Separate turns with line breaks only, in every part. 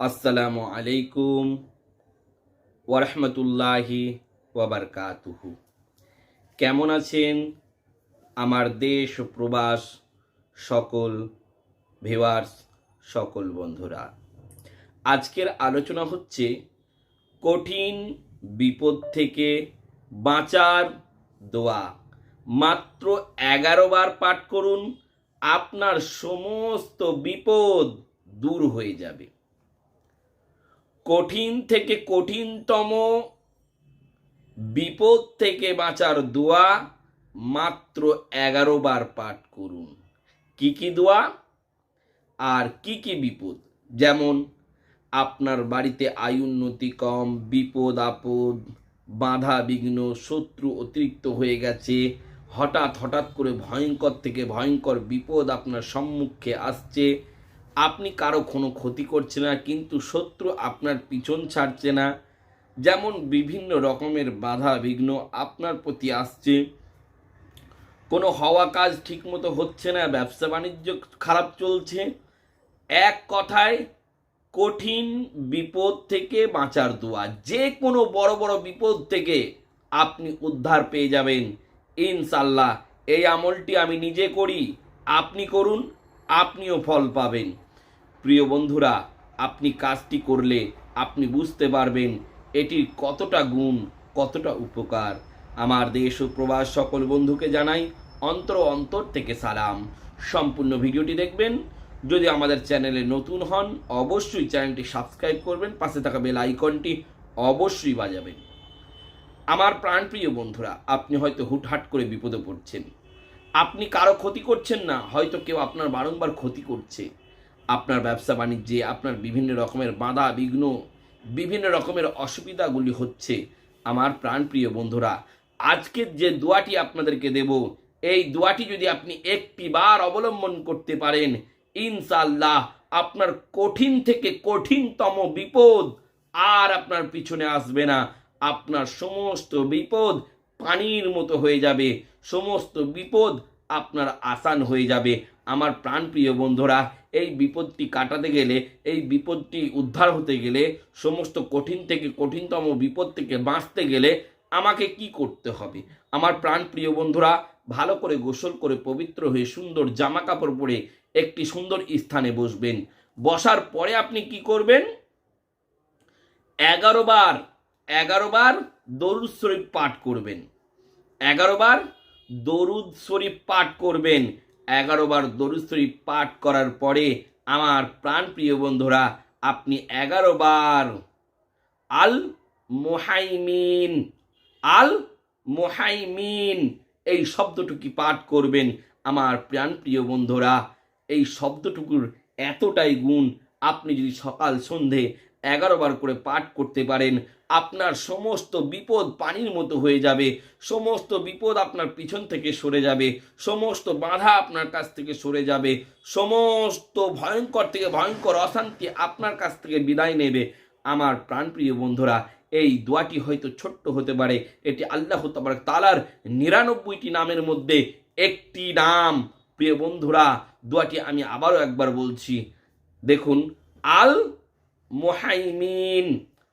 আসসালামু আলাইকুম ওরহমতুল্লাহি ওয়াবারকাতুহু কেমন আছেন আমার দেশ প্রবাস সকল ভিওয়ার্স সকল বন্ধুরা? আজকের আলোচনা হচ্ছে কঠিন বিপদ থেকে বাঁচার দোয়া। মাত্র এগারো বার পাঠ করুন, আপনার সমস্ত বিপদ দূর হয়ে যাবে। কঠিন থেকে কঠিনতম বিপদ থেকে বাঁচার দোয়া মাত্র এগারো বার পাঠ করুন। কি কি দোয়া আর কি কি বিপদ? যেমন আপনার বাড়িতে আয়ুন্নতি কম, বিপদ, আপদ, বাধা, বিঘ্ন, শত্রু অতিরিক্ত হয়ে গেছে। হঠাৎ হঠাৎ করে ভয়ঙ্কর থেকে ভয়ঙ্কর বিপদ আপনার সম্মুখে আসছে। আপনি কারও কোনো ক্ষতি করছে না, কিন্তু শত্রু আপনার পিছন ছাড়ছে না। যেমন বিভিন্ন রকমের বাধা, বিঘ্ন আপনার প্রতি আসছে। কোনো হওয়া কাজ ঠিকমতো হচ্ছে না, ব্যবসা বাণিজ্য খারাপ চলছে। এক কথায় কঠিন বিপদ থেকে বাঁচার দোয়া। যে কোনো বড় বড় বিপদ থেকে আপনি উদ্ধার পেয়ে যাবেন। ইনশাল্লাহ এই আমলটি আমি নিজে করি, আপনি করুন, আপনিও ফল পাবেন। প্রিয় বন্ধুরা, আপনি কাজটি করলে আপনি বুঝতে পারবেন এটির কতটা গুণ, কতটা উপকার। আমার দেশ ও প্রবাস সকল বন্ধুকে জানাই অন্তর অন্তর থেকে সালাম। সম্পূর্ণ ভিডিওটি দেখবেন যদি আমাদের চ্যানেলে নতুন হন, অবশ্যই চ্যানেলটি সাবস্ক্রাইব করবেন, পাশে থাকা বেল আইকনটি অবশ্যই বাজাবেন। আমার প্রাণপ্রিয় বন্ধুরা, আপনি হয়তো হুটহাট করে বিপদে পড়ছেন। আপনি কারও ক্ষতি করছেন না, হয়তো কেউ আপনার বারংবার ক্ষতি করছে। আপনার ব্যবসা বাণিজ্যে আপনার বিভিন্ন রকমের বাধা, বিঘ্ন, বিভিন্ন রকমের অসুবিধাগুলি হচ্ছে। আমার প্রাণপ্রিয় বন্ধুরা আজকের যে দোয়াটি আপনাদেরকে দেব, এই দোয়াটি যদি আপনি একটি বার অবলম্বন করতে পারেন ইনশাল্লাহ আপনার কঠিন থেকে কঠিনতম বিপদ আর আপনার পিছনে আসবে না। আপনার সমস্ত বিপদ পানির মতো হয়ে যাবে। সমস্ত বিপদ আপনার আসান হয়ে যাবে। আমার প্রাণপ্রিয় বন্ধুরা, এই বিপদটি কাটাতে গেলে, এই বিপদটি উদ্ধার হতে গেলে, সমস্ত কঠিন থেকে কঠিনতম বিপদ থেকে বাঁচতে গেলে আমাকে কি করতে হবে? আমার প্রাণপ্রিয় বন্ধুরা ভালো করে গোসল করে পবিত্র হয়ে সুন্দর জামা কাপড় পরে একটি সুন্দর স্থানে বসবেন। বসার পরে আপনি কি করবেন? এগারো বার এগারো বার দরুদ শরীফ পাঠ করবেন। এগারো বার দরুদ শরীফ পাঠ করবেন। এগারো বার দরুদ শরীফ পাঠ করার পরে আমার প্রাণ প্রিয় বন্ধুরা, আপনি এগারো বার আল মোহাইমিন আল মোহাইমিন এই শব্দটুকি পাঠ করবেন আমার প্রাণপ্রিয় বন্ধুরা? এই শব্দটুকুর এতটাই গুণ আপনি যদি সকাল সন্ধে এগারো বার করে পাঠ করতে পারেন, আপনার সমস্ত বিপদ পানির মতো হয়ে যাবে, সমস্ত বিপদ আপনার পিছন থেকে সরে যাবে, সমস্ত বাধা আপনার কাছ থেকে সরে যাবে, সমস্ত ভয়ঙ্কর থেকে ভয়ঙ্কর অশান্তি আপনার কাছ থেকে বিদায় নেবে। আমার প্রাণপ্রিয় বন্ধুরা এই দোয়াটি হয়তো ছোট্ট হতে পারে। এটি আল্লাহ তাবার তালার নিরানব্বইটি নামের মধ্যে একটি নাম। প্রিয় বন্ধুরা, দোয়াটি আমি আবারও একবার বলছি। দেখুন আল মোহাইমিন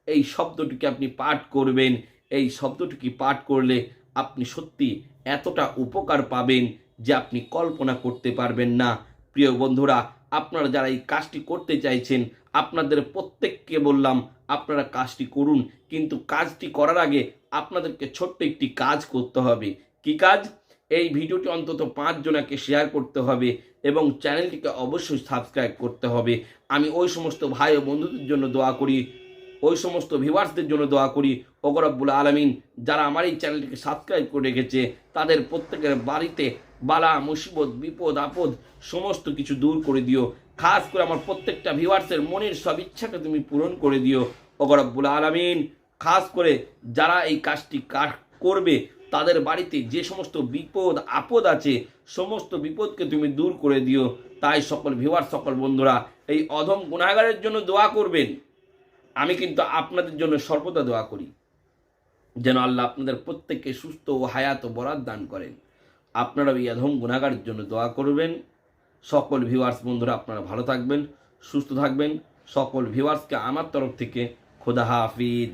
এই শব্দটিকে আপনি পাঠ করবেন। এই শব্দটিকে পাঠ করলে আপনি সত্যি এতটা উপকার পাবেন যে আপনি কল্পনা করতে পারবেন না। প্রিয় বন্ধুরা, আপনারা যারা এই কাজটি করতে চাইছেন, আপনাদের প্রত্যেককে বললাম আপনারা কাজটি করুন, কিন্তু কাজটি করার আগে আপনাদেরকে ছোট্ট একটি কাজ করতে হবে। কি কাজ? এই ভিডিওটি অন্তত পাঁচজনাকে শেয়ার করতে হবে এবং চ্যানেলটিকে অবশ্যই সাবস্ক্রাইব করতে হবে। আমি ওই সমস্ত ভাই ও বন্ধুদের জন্য দোয়া করি, ওই সমস্ত ভিউয়ার্সদের জন্য দোয়া করি। ওগরব্বুল আলমিন, যারা আমার এই চ্যানেলটিকে সাবস্ক্রাইব করে রেখেছে, তাদের প্রত্যেকের বাড়িতে বালা, মুসিবত, বিপদ, আপদ সমস্ত কিছু দূর করে দিও। খাস করে আমার প্রত্যেকটা ভিউয়ার্সের মনের সব ইচ্ছাকে তুমি পূরণ করে দিও। ওগরব্বুল আলমিন, খাস করে যারা এই কাজটি কাজ করবে, তাদের বাড়িতে যে সমস্ত বিপদ, আপদ আছে, সমস্ত বিপদকে তুমি দূর করে দিও। তাই সকল ভিউয়ার সকল বন্ধুরা, এই অধম গুণাগারের জন্য দোয়া করবেন। আমি কিন্তু আপনাদের জন্য সর্বদা দোয়া করি। যেন আল্লাহ আপনাদের প্রত্যেককে সুস্থ ও হায়াত ও বরাদ দান করেন। আপনারা এই অধম গুণাগারের জন্য দোয়া করবেন। সকল ভিউয়ার্স বন্ধুরা, আপনারা ভালো থাকবেন, সুস্থ থাকবেন। সকল ভিউয়ার্সকে আমার তরফ থেকে খোদা হাফিজ।